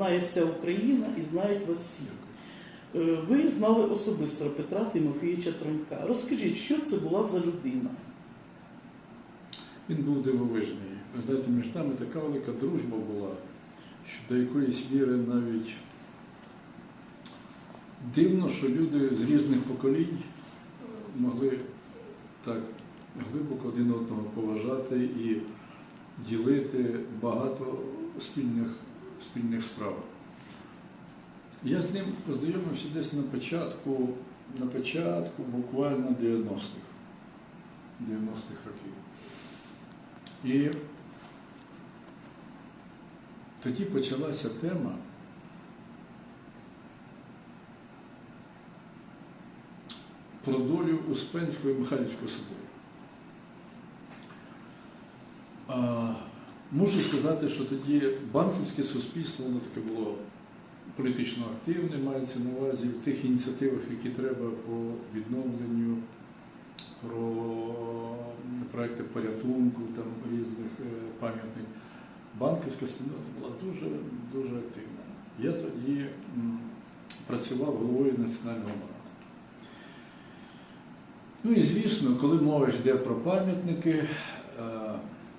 знає вся Україна і знають вас всі. Е, Ви знали особисто Петра Тимофійовича Тронька. Розкажіть, що це була за людина? Він був дивовижний. Ви знаєте, між нами така велика дружба була, що до якоїсь міри навіть дивно, що люди з різних поколінь могли так глибоко один одного поважати і ділити багато спільних, спільних справ. Я з ним познайомився десь на початку, на початку буквально 90-х, 90-х років. І тоді почалася тема про долю Успенського і Михайлівського собору. Можу сказати, що тоді банківське суспільство воно таке було політично активне, мається на увазі в тих ініціативах, які треба по відновленню, про проекти порятунку там, різних е, пам'ятник. Банківська спільнота була дуже дуже активна. Я тоді працював головою Національного банку. Ну і звісно, коли мова йде про пам'ятники,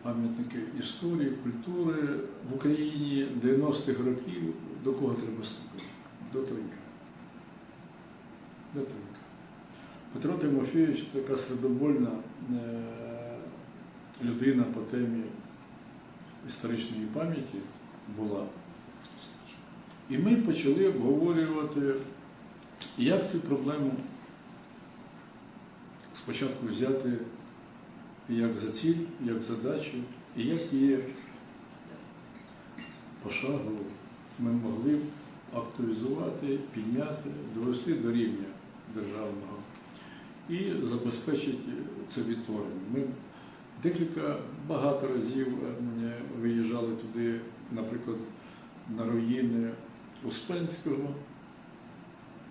пам'ятники історії, культури в Україні 90-х років, до кого треба ступити? До Тронька. До Тронька. Петро Тимофійович така сердобольна е, людина по темі історичної пам'яті була. І ми почали обговорювати, як цю проблему спочатку взяти як за ціль, як задачу, і як її пошагово ми могли б актуалізувати, підняти, довести до рівня державного і забезпечити це відтворення. Ми декілька багато разів е, виїжджали туди, наприклад, на руїни Успенського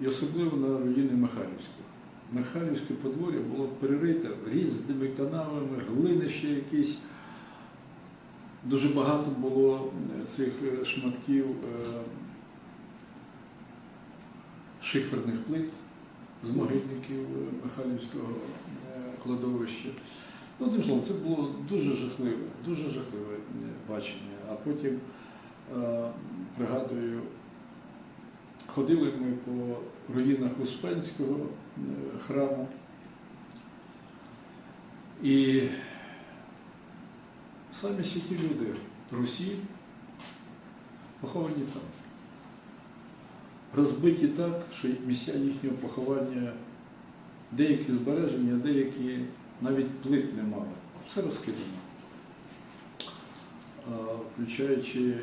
і особливо на руїни Михайлівського. Михайлівське подвор'я було перерите різними канавами, глинище якісь. Дуже багато було е, цих е, шматків е, шиферних плит з могильників Михайлівського кладовища. Ну, одним словом, це було дуже жахливе, дуже жахливе бачення. А потім, пригадую, ходили ми по руїнах Успенського е, храму. І самі святі люди Русі поховані там. Розбиті так, що місця їхнього поховання деякі збережені, а деякі навіть плит не мали. Все розкидано. Включаючи е,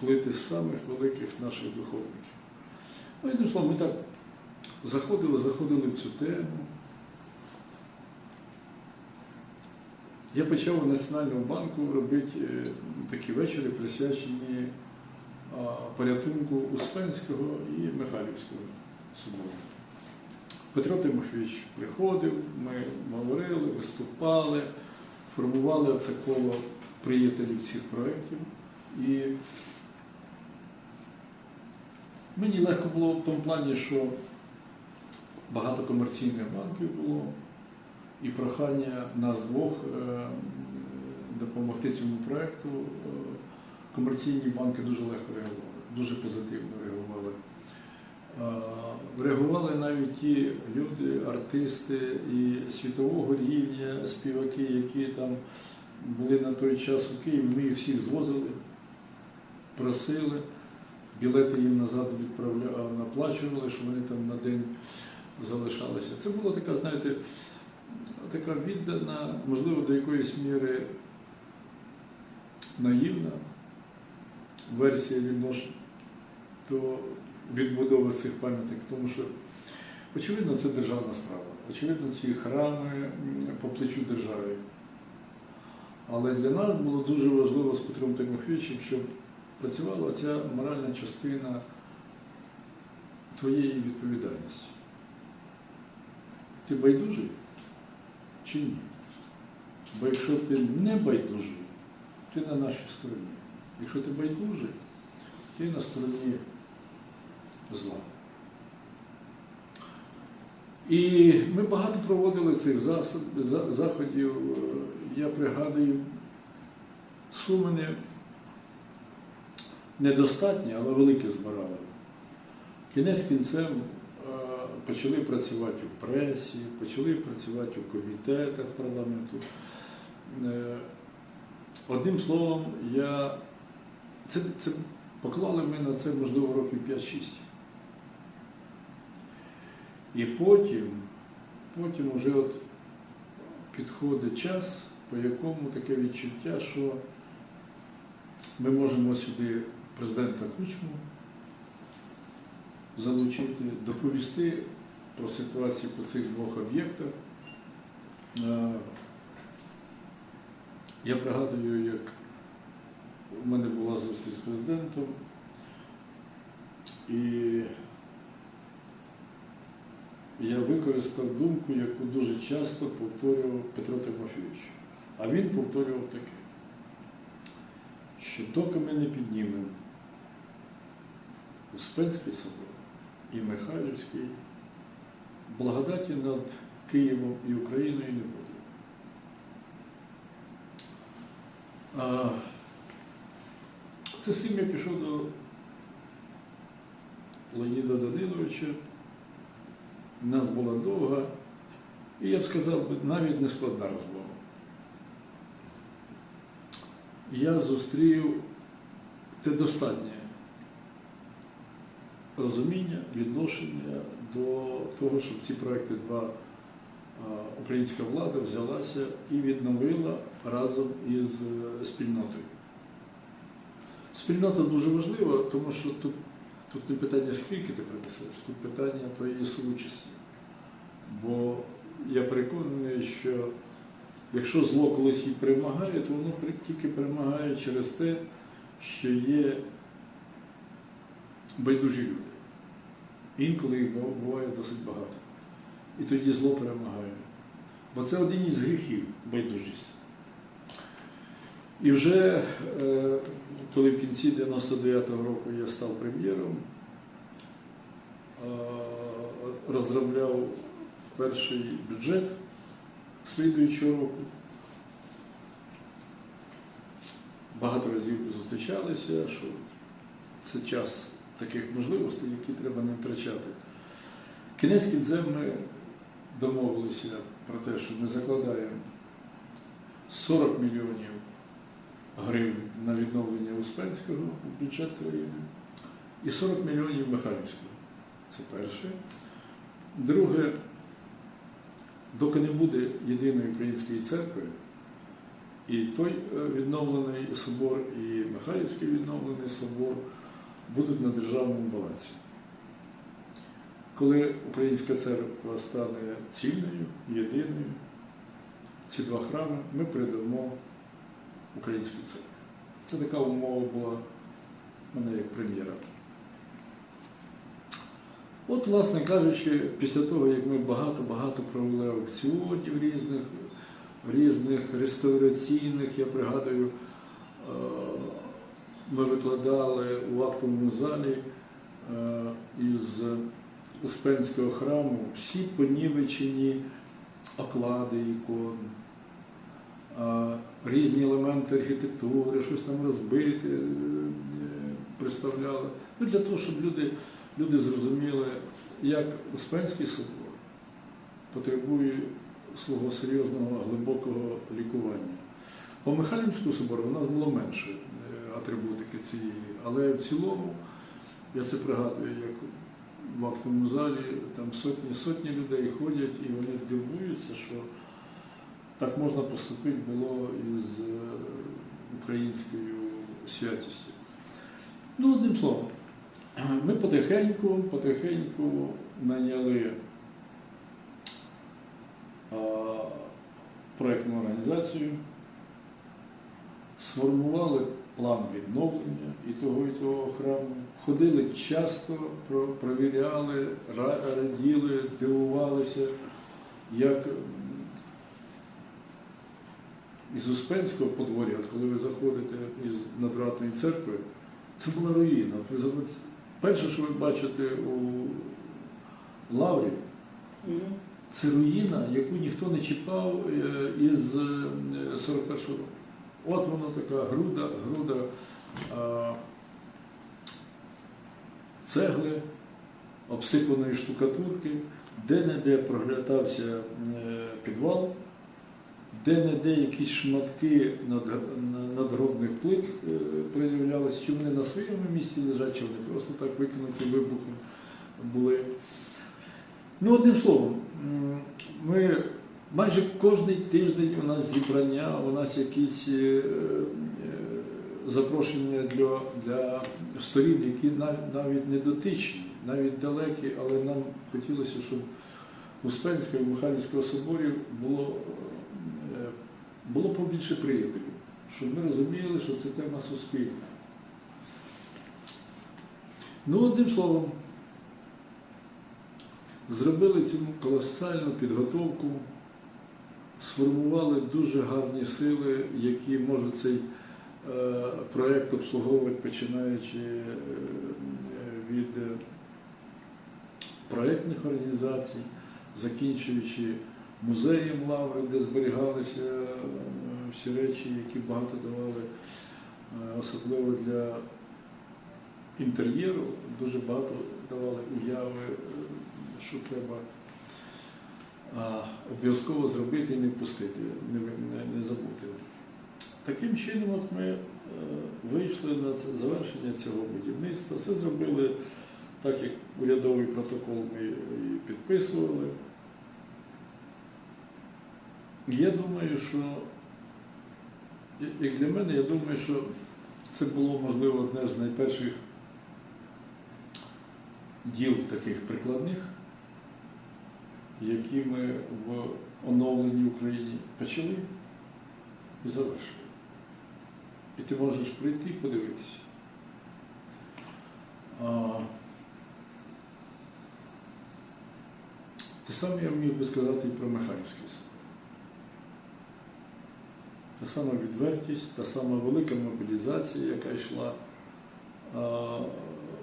плити з самих великих наших духовників. Ну, одним словом, ми так заходили, заходили в цю тему. Я почав у Національному банку робити е, такі вечори, присвячені порятунку Успенського і Михайлівського собору. Петро Тимофійович приходив, ми говорили, виступали, формували це коло приятелів цих проєктів. І мені легко було в тому плані, що багато комерційних банків було, і прохання нас двох е, допомогти цьому проєкту. е, Комерційні банки дуже легко реагували, дуже позитивно реагували. Е, Реагували навіть ті люди, артисти і світового рівня, співаки, які там були на той час у Києві, ми їх всіх звозили, просили, білети їм назад відправляли, наплачували, що вони там на день залишалися. Це була така, знаєте, така віддана, можливо, до якоїсь міри наївна версія відношення до відбудови цих пам'яток, тому що, очевидно, це державна справа. Очевидно, ці храми по плечу держави. Але для нас було дуже важливо з Петром Тимофійовичем, щоб працювала ця моральна частина твоєї відповідальності. Ти байдужий чи ні? Бо якщо ти не байдужий, ти на нашій стороні. Якщо ти байдужий, ти на стороні зла. І ми багато проводили цих заходів. Я пригадую, сумини недостатні, але великі збирали. Кінець кінцем е, почали працювати у пресі, почали працювати у комітетах парламенту. Е, Одним словом, я це, це поклали ми на це, можливо, років 5-6. І потім, потім вже от підходить час, по якому таке відчуття, що ми можемо сюди президента Кучму залучити, доповісти про ситуацію по цих двох об'єктах. Е, Я пригадую, як у мене була зустріч з президентом, і я використав думку, яку дуже часто повторював Петро Тимофійович. А він повторював таке, що доки ми не піднімемо Успенський собор і Михайлівський, благодаті над Києвом і Україною не буде. А, Це з цим я пішов до Леоніда Даниловича. У нас була довга, і я б сказав, навіть не складна розмова. Я зустрів те достатнє розуміння, відношення до того, щоб ці проекти два українська влада взялася і відновила разом із е, спільнотою. Спільнота дуже важлива, тому що тут, тут не питання, скільки ти принесеш, тут питання про її соучасті. Бо я переконаний, що якщо зло колись і перемагає, то воно тільки перемагає через те, що є байдужі люди. Інколи їх буває досить багато. І тоді зло перемагає. Бо це один із гріхів байдужість. І вже е, коли в кінці 99-го року я став прем'єром, е, розробляв перший бюджет слідуючого року. Багато разів зустрічалися, що це час таких можливостей, які треба не втрачати. Кінець кінцем ми домовилися про те, що ми закладаємо 40 мільйонів гривень на відновлення Успенського в бюджет країни і 40 мільйонів Михайлівського. Це перше. Друге, доки не буде єдиної української церкви, і той е, відновлений собор, і Михайлівський відновлений собор будуть на державному балансі. Коли українська церква стане цільною, єдиною, ці два храми ми передамо українській церкві. Це така умова була в мене як прем'єра. От, власне кажучи, після того, як ми багато-багато провели аукціонів різних, різних реставраційних, я пригадую, е, ми викладали у актовому залі е, із Успенського храму всі понівечені оклади ікон, різні елементи архітектури, щось там розбите, е, представляли. Ну, для того, щоб люди, люди зрозуміли, як Успенський собор потребує свого серйозного глибокого лікування. По Михайлівському собору у нас було менше е, атрибутики цієї, але в цілому я це пригадую, як в актовому залі там сотні сотні людей ходять і вони дивуються, що так можна поступити було із е, українською святістю. Ну, одним словом, ми потихеньку, потихеньку наняли проєктну організацію, сформували план відновлення і того, і того храму. Ходили часто, провіряли, раділи, дивувалися, як із Успенського подвор'я, от коли ви заходите із надвратної церкви, Це була руїна. Перше, що ви бачите у лаврі, це руїна, яку ніхто не чіпав е, із е, 41-го року. От вона така груда, груда а, цегли, обсипаної штукатурки, де-не-де проглядався е, підвал, де-не-де якісь шматки над- надгробних плит е, проявлялися, чи вони на своєму місці лежать, чи вони просто так викинуті вибухом були. Ну, одним словом, ми майже кожен тиждень у нас зібрання, у нас якісь е, е, запрошення для, для сторін, які навіть не дотичні, навіть далекі, але нам хотілося, щоб у Успенського і Михайлівського соборів було, е, було побільше приятелів, щоб ми розуміли, що це тема суспільна. Ну, одним словом, зробили цю колосальну підготовку, сформували дуже гарні сили, які можуть цей е, проєкт обслуговувати, починаючи е, від е, проєктних організацій, закінчуючи музеєм Лаври, де зберігалися всі речі, які багато давали, особливо для інтер'єру, дуже багато давали уяви, що треба а, обов'язково зробити і не впустити, не, не, не забути. Таким чином, от ми е, вийшли на це завершення цього будівництва, все зробили так, як урядовий протокол ми і підписували. Я думаю, що, як для мене, я думаю, що це було, можливо, одне з найперших діл таких прикладних, які ми в оновленій Україні почали і завершили. І ти можеш прийти і подивитися. А, те саме я міг би сказати і про Михайлівський суд. Та сама відвертість, та сама велика мобілізація, яка йшла. А,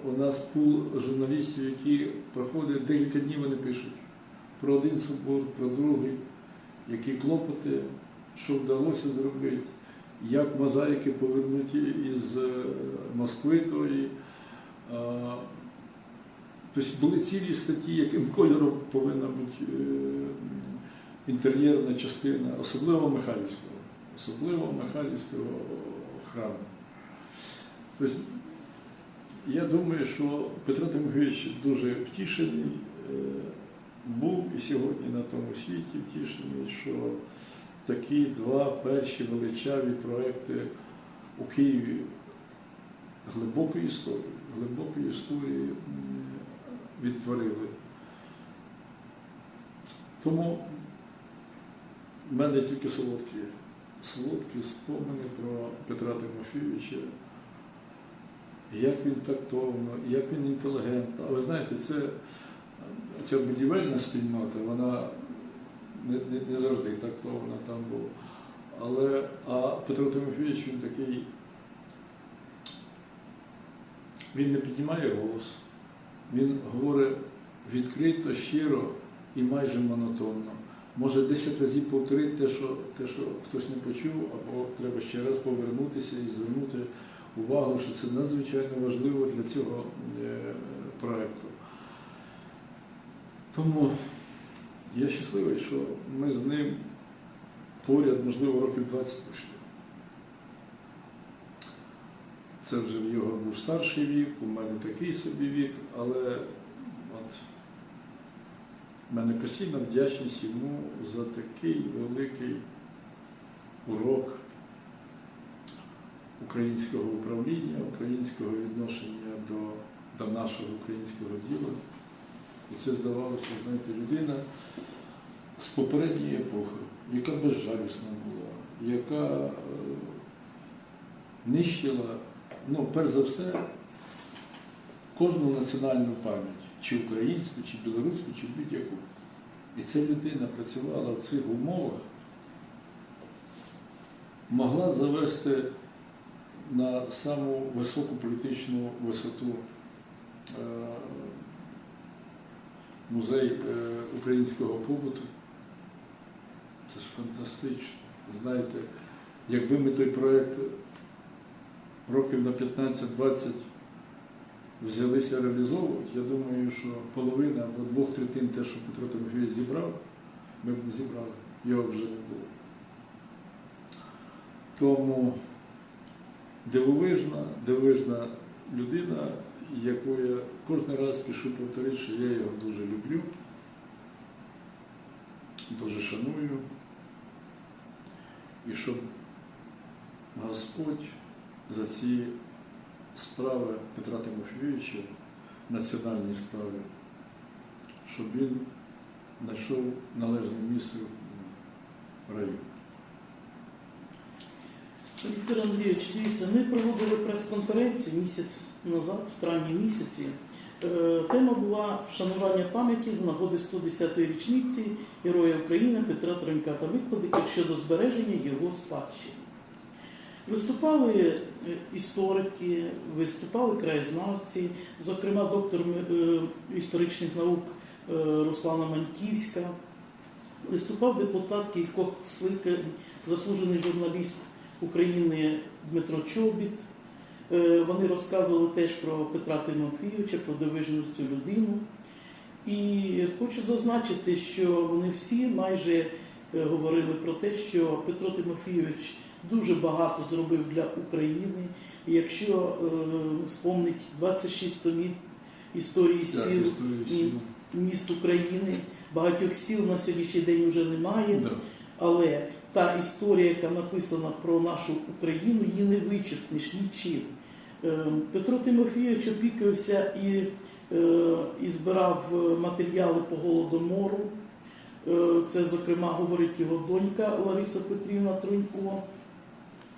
у нас пул журналістів, які проходять декілька днів, вони пишуть про один собор, про другий, які клопоти, що вдалося зробити, як мозаїки повернуті із е, Москви тої. Тобто були цілі статті, яким кольором повинна бути е, інтер'єрна частина, особливо Михайлівського, особливо Михайлівського храму. Тобто, я думаю, що Петро Тимофійович дуже втішений е, був і сьогодні на тому світі втішений, що такі два перші величаві проекти у Києві глибокої історії, глибокої історії відтворили. Тому в мене тільки солодкі, солодкі спомини про Петра Тимофійовича як він тактовно, як він інтелігентно. А ви знаєте, це, ця будівельна спільнота, вона не, не, не завжди тактовна там була. Але а Петро Тимофійович він такий, він не піднімає голос, він говорить відкрито, щиро і майже монотонно. Може 10 разів повторити те, що, те, що хтось не почув, або треба ще раз повернутися і звернути увагу, що це надзвичайно важливо для цього е, проекту. Тому я щасливий, що ми з ним поряд, можливо, років 20 пішли. Це вже в його був старший вік, у мене такий собі вік, але от в мене постійна вдячність йому за такий великий урок українського управління, українського відношення до, до нашого українського діла. І це здавалося, знаєте, людина з попередньої епохи, яка безжалісна була, яка е, нищила, ну, перш за все, кожну національну пам'ять, чи українську, чи білоруську, чи будь-яку. І ця людина працювала в цих умовах, могла завести на саму високу політичну висоту е, музей е, українського побуту. Це ж фантастично. Знаєте, якби ми той проєкт років на 15-20 взялися реалізовувати, я думаю, що половина або двох третин те, що Петро Тимофійович зібрав, ми б не зібрали, його вже не було. Тому дивовижна, дивовижна людина, яку я кожен раз пишу повторити, що я його дуже люблю, дуже шаную. І щоб Господь за ці справи Петра Тимофійовича, національні справи, щоб він знайшов належне місце в раю. Віктор Андрійович, дивіться, ми проводили прес-конференцію місяць назад, в травні місяці. Е, Тема була вшанування пам'яті з нагоди 110-ї річниці Героя України Петра Тронька та виклади щодо збереження його спадщини. Виступали е, історики, виступали краєзнавці, зокрема доктор е, історичних наук Руслана Маньківська, виступав депутат кількох скликань, заслужений журналіст України Дмитро Чобіт. Е, Вони розказували теж про Петра Тимофійовича, про дивижну цю людину. І хочу зазначити, що вони всі майже е, говорили про те, що Петро Тимофійович дуже багато зробив для України. І якщо е, спомнить 26 томів історії сіл і міст України, багатьох сіл на сьогоднішній день вже немає. Але та історія, яка написана про нашу Україну, її не вичерпнеш нічим. Е, Петро Тимофійович опікувався і, е, і збирав е, матеріали по голодомору. Це, зокрема, говорить його донька Лариса Петрівна Трунько.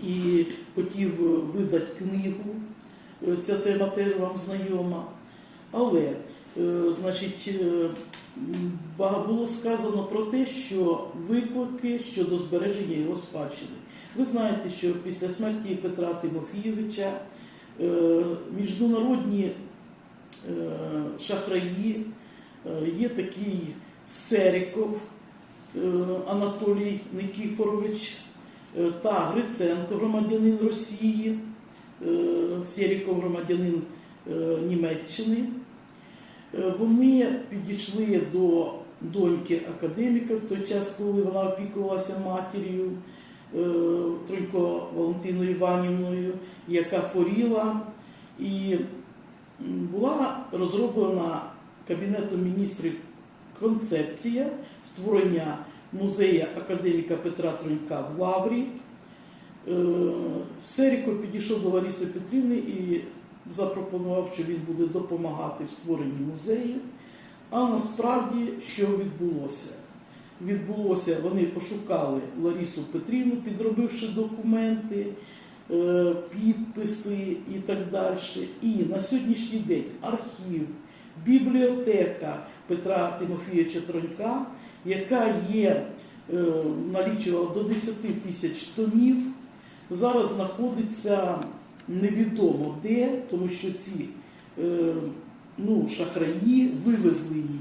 І хотів видати книгу. Ця тема теж вам знайома. Але, значить, було сказано про те, що виклики щодо збереження його спадщини. Ви знаєте, що після смерті Петра Тимофійовича е, міжнародні е, шахраї е, є такий Серіков Анатолій Никіфорович та Гриценко, громадянин Росії, Серіков громадянин Німеччини. Е, Вони підійшли до доньки академіка в той час, коли вона опікувалася матір'ю е, Тронько Валентиною Іванівною, яка хворіла. І була розроблена Кабінетом міністрів концепція створення музею академіка Петра Тронька в Лаврі. Е, Серіко підійшов до Лариси Петрівни і запропонував, що він буде допомагати в створенні музею. А насправді що відбулося? Відбулося, вони пошукали Ларису Петрівну, підробивши документи, е, підписи і так далі. І на сьогоднішній день архів, бібліотека Петра Тимофійовича Тронька, яка є, е, налічувала до 10 тисяч томів, зараз знаходиться невідомо де, тому що ці е, ну, шахраї вивезли її.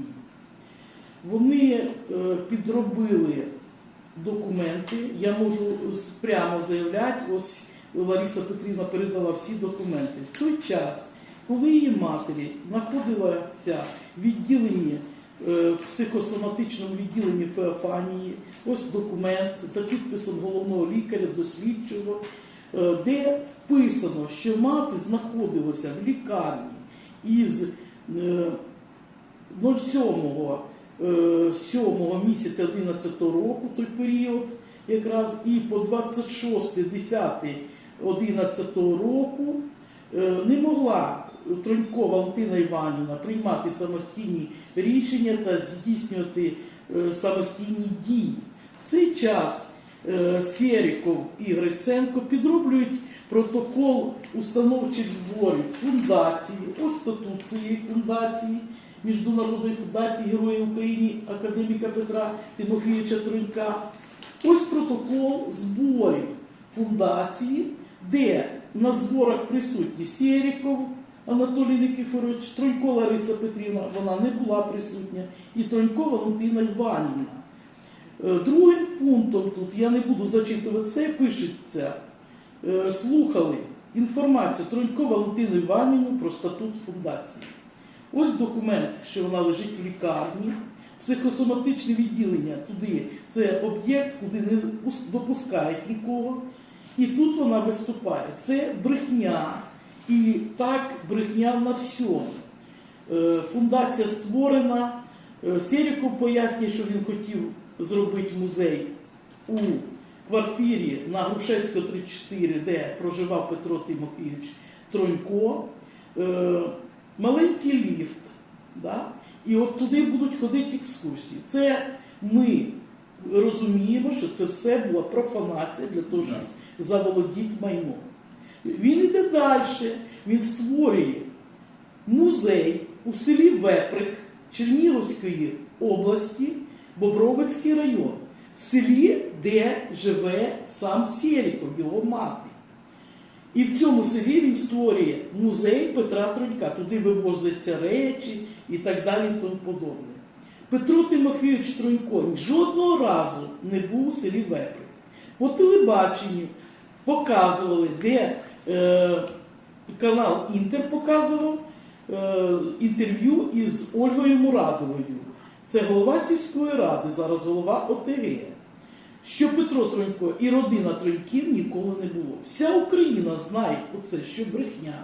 Вони е, підробили документи. Я можу прямо заявляти, ось Лариса Петрівна передала всі документи. В той час, коли її матері знаходилася в відділенні, е, психосоматичному відділенні Феофанії, ось документ за підписом головного лікаря, дослідчого, де вписано, що мати знаходилася в лікарні із е, 07 е, 7 місяця 11 року, той період, якраз і по 26 10 11 року е, не могла Тронько Валентина Іванівна приймати самостійні рішення та здійснювати е, самостійні дії. В цей час е, Серіков і Гриценко підроблюють протокол установчих зборів фундації, ось статут цієї фундації, Міжнародної фундації Героя України академіка Петра Тимофійовича Тронька. Ось протокол зборів фундації, де на зборах присутні Сєріков Анатолій Никифорович, Тронько Лариса Петрівна, вона не була присутня, і Тронько Валентина Іванівна. Е, Другим пунктом тут, я не буду зачитувати це, пишеться, е, слухали інформацію Тронько Валентину Іванівну про статут фундації. Ось документ, що вона лежить в лікарні, психосоматичне відділення туди. Це об'єкт, куди не допускають нікого. І тут вона виступає. Це брехня. І так брехня на всьому. Е, Фундація створена. Серіков пояснює, що він хотів зробити музей у квартирі на Грушевського 34, де проживав Петро Тимофійович Тронько. Е, Маленький ліфт. Да? І от туди будуть ходити екскурсії. Це ми розуміємо, що це все була профанація для того, щоб заволодіти майном. Він іде далі, він створює музей у селі Веприк Чернігівської області, Бобровицький район, в селі, де живе сам Сєріков, його мати. І в цьому селі він створює музей Петра Тронька. Туди вивозяться речі і так далі, і тому подобне. Петро Тимофійович Тронько жодного разу не був у селі Веприк. По телебаченню показували, де е, канал Інтер показував е, інтерв'ю із Ольгою Мурадовою. Це голова сільської ради, зараз голова ОТГ. Що Петро Тронько і родина Троньків ніколи не було. Вся Україна знає оце, що брехня.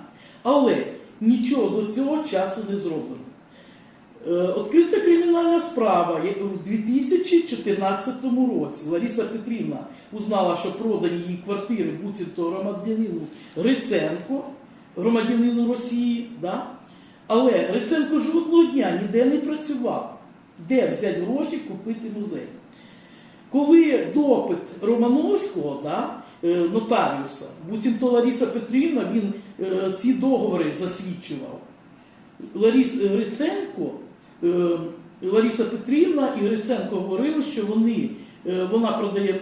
Але нічого до цього часу не зроблено. Е, Відкрита кримінальна справа у 2014 році. Лариса Петрівна узнала, що продані її квартири буцімто громадянину Гриценко, громадянину Росії. Да? Але Гриценко жодного дня ніде не працював. Де взяти гроші купити музей? Коли допит Романовського, да, е, нотаріуса, буцімто Лариса Петрівна, він е, ці договори засвідчував. Ларіс Гриценко, е, Лариса Петрівна і Гриценко говорили, що вони, вона продає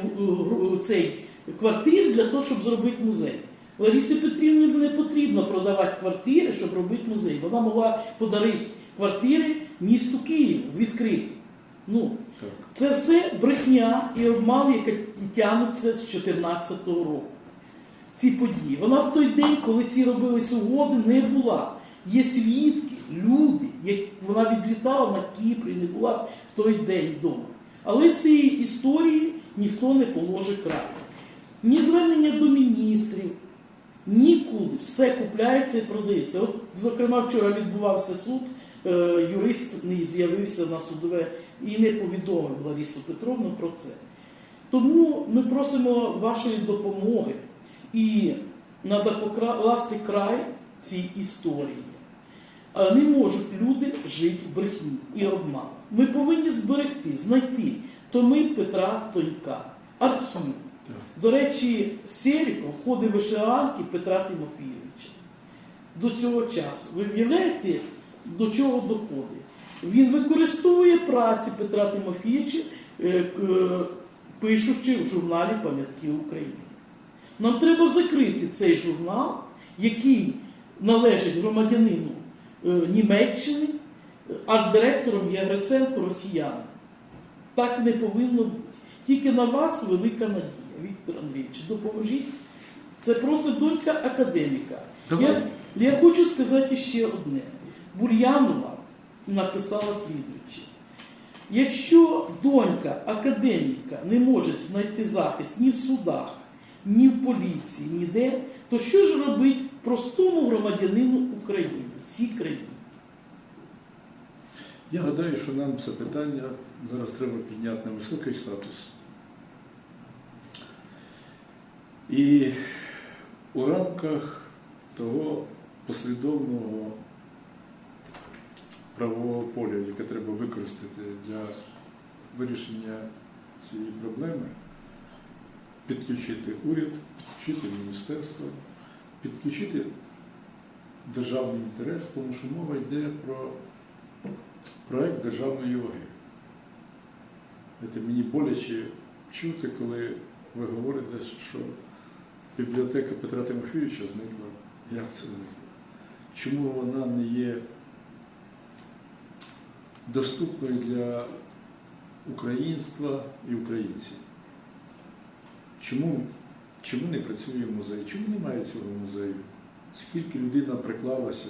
цей квартир для того, щоб зробити музей. Ларісі Петрівні не потрібно продавати квартири, щоб робити музей. Вона могла подарити квартири місту Київ відкрити. Ну, Так. це все брехня і обман, яка тягнеться з 2014 року. Ці події. Вона в той день, коли ці робились угоди, не була. Є свідки, люди, як вона відлітала на Кіпр і не була в той день вдома. Але цієї історії ніхто не положе краю. Ні звернення до міністрів, нікуди. Все купляється і продається. От, зокрема, вчора відбувався суд, юрист не з'явився на судове і не повідомив Ларису Петровну про це. Тому ми просимо вашої допомоги і треба покласти край цій історії. Не можуть люди жити в брехні і обману. Ми повинні зберегти, знайти томи Петра Тонька, архів. До речі, Серіков входить в вишиванки Петра Тимофійовича до цього часу. Ви уявляєте, до чого доходить? Він використовує праці Петра Тимофійовича, е, пишучи в журналі Пам'ятки України. Нам треба закрити цей журнал, який належить громадянину е, Німеччини, е, арт-директором є Гриценко росіянин. Так не повинно бути. Тільки на вас велика надія, Віктор Андрійович. Допоможіть. Це просто донька академіка. Я, я хочу сказати ще одне. Бур'янова написала слідуюче. Якщо донька академіка не може знайти захист ні в судах, ні в поліції, ніде, то що ж робить простому громадянину України, цій країні? Я гадаю, що нам це питання зараз треба підняти на високий статус. І у рамках того послідовного правового поля, яке треба використати для вирішення цієї проблеми, підключити уряд, підключити міністерство, підключити державний інтерес, тому що мова йде про проект державної ваги. Знаєте, мені боляче чути, коли ви говорите, що бібліотека Петра Тимофійовича зникла. Як це зникла? Чому вона не є доступною для українства і українців? Чому, чому не працює музей? Чому немає цього музею? Скільки людина приклалася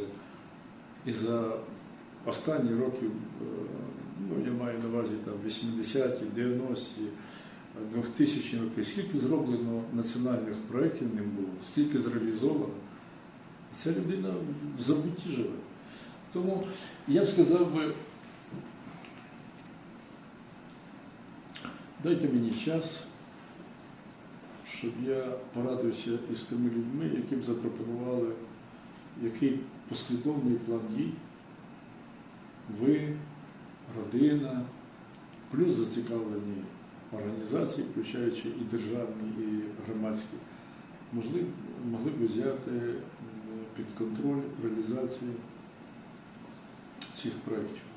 і за останні років, е, ну я маю на увазі там 80-ті, 90-ті, 2000 роки, скільки зроблено національних проєктів ним було, скільки зреалізовано. Ця людина в забутті живе. Тому я б сказав би, дайте мені час, щоб я порадився із тими людьми, які б запропонували, який послідовний план дій, ви, родина, плюс зацікавлені організації, включаючи і державні, і громадські, могли, могли б взяти під контроль реалізацію цих проєктів.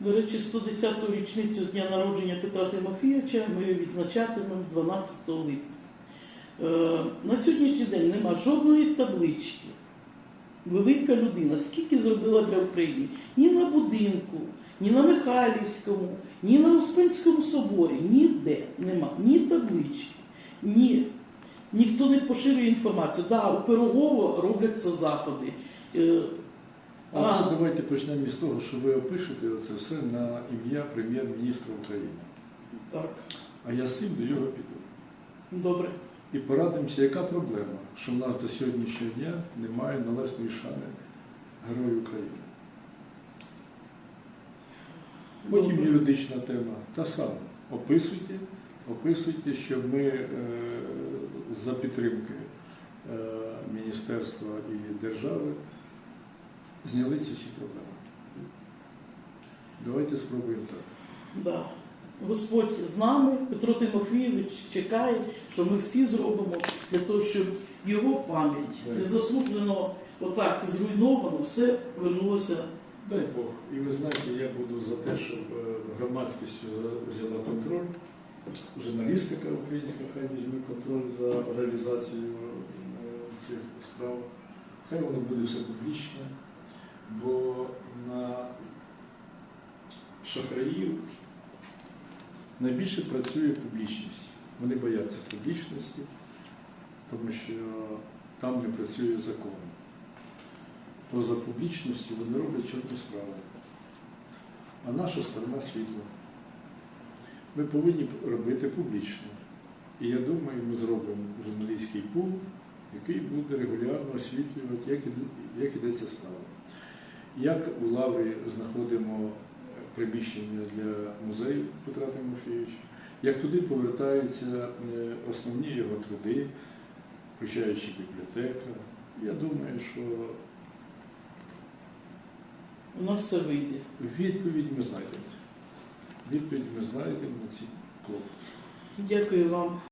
До речі, 110-ту річницю з дня народження Петра Тимофійовича ми відзначатимемо 12 липня. Е, На сьогоднішній день нема жодної таблички. Велика людина, скільки зробила для України? Ні на будинку, ні на Михайлівському, ні на Успенському соборі, ніде нема, ні таблички, ні. Ніхто не поширює інформацію. Да, у Пирогово робляться заходи. Е, А А. давайте почнемо із того, що ви опишете це все на ім'я прем'єр-міністра України. Так, А я з цим до його піду. добре. І порадимося, яка проблема, що в нас до сьогоднішнього дня немає належної шани Героїв України. Потім Добре. юридична тема та сама. Описуйте, описуйте, щоб ми е, за підтримки е, міністерства і держави зняли ці всі проблеми. Давайте спробуємо так. Да. Господь з нами, Петро Тимофійович чекає, що ми всі зробимо для того, щоб його пам'ять незаслужено отак зруйновано, все вернулося. Дай Бог. І ви знаєте, я буду за те, щоб е, громадськість взяла контроль. Журналістика українська хай візьме контроль за реалізацією е, цих справ. Хай воно буде все публічне, бо на шахраїв найбільше працює публічність. Вони бояться публічності, тому що там не працює закон поза публічністю вони роблять чорні справи. А наша сторона світла. Ми повинні робити публічно. І я думаю, ми зробимо журналістський пул, який буде регулярно освітлювати, як, іде- як іде ця справа. Як у Лаврі знаходимо приміщення для музею Петра Тимофійовича, як туди повертаються е, основні його труди, включаючи бібліотека. Я думаю, що У нас це вийде. Відповідь ми знайдемо. Відповідь ми знайдемо на ці клопоти. Дякую вам.